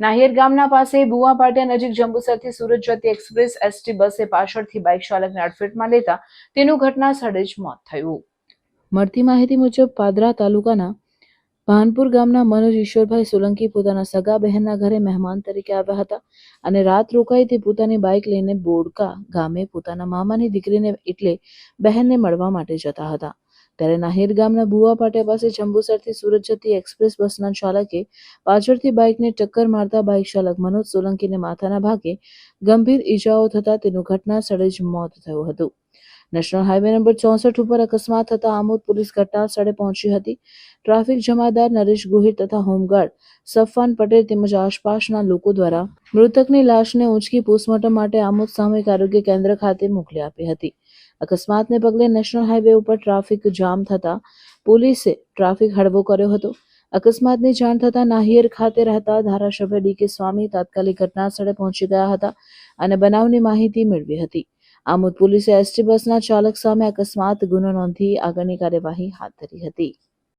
નાહિર ગામના પાસે ભુવા પાટિયા નજીક જંબુસરથી સુરત જતી એક્સપ્રેસ એસટી બસે પાછળથી બાઇક ચાલકને અડફેટમાં લેતા તેનું ઘટના સ્થળે જ મોત થયું. મળતી માહિતી મુજબ, પાદરા તાલુકાના ભાનપુર ગામના મનોજ ઈશ્વરભાઈ સોલંકી પોતાના સગા બહેનના ઘરે મહેમાન તરીકે આવ્યા હતા અને રાત રોકાઈ તે પોતાની બાઇક લઈને બોડકા ગામે પોતાના મામાની દીકરીને એટલે બહેનને મળવા માટે જતા હતા. ત્યારે નાહિર ગામના ભુવા પાટિયા પાસે જંબુસરથી સુરત જતી એક્સપ્રેસ બસના ચાલકે પાછળથી બાઇકને ટક્કર મારતા બાઇક ચાલક મનોજ સોલંકીને માથાના ભાગે ગંભીર ઈજાઓ થતા તેનું ઘટના સ્થળે જ મોત થયું હતું. નેશનલ હાઈવે નંબર ચોસઠ ઉપર અકસ્માત થતા આમોદ પોલીસ ઘટના સ્થળે પહોંચી હતી. ટ્રાફિક જમાદાર નરેશ ગોહિલ તથા હોમગાર્ડ સફવાન પટેલ તેમજ આસપાસના લોકો દ્વારા મૃતકની લાશને ઉંચકી પોસ્ટમોર્ટમ માટે આમોદ સામૂહિક આરોગ્ય કેન્દ્ર ખાતે મોકલી આપી હતી. અકસ્માતને પગલે નેશનલ હાઈવે ઉપર ટ્રાફિક જામ થતા પોલીસે ટ્રાફિક હળવો કર્યો હતો. અકસ્માતની જાણ થતાં નાહિયર ખાતે રહેતા ધારાસભ્ય ડી કે સ્વામી તાત્કાલિક ઘટના સ્થળે પહોંચી ગયા હતા અને બનાવની માહિતી મેળવી હતી. આમોદ પોલીસે એસટી બસના ચાલક સામે અકસ્માત ગુનો નોંધી આગળની કાર્યવાહી હાથ ધરી હતી.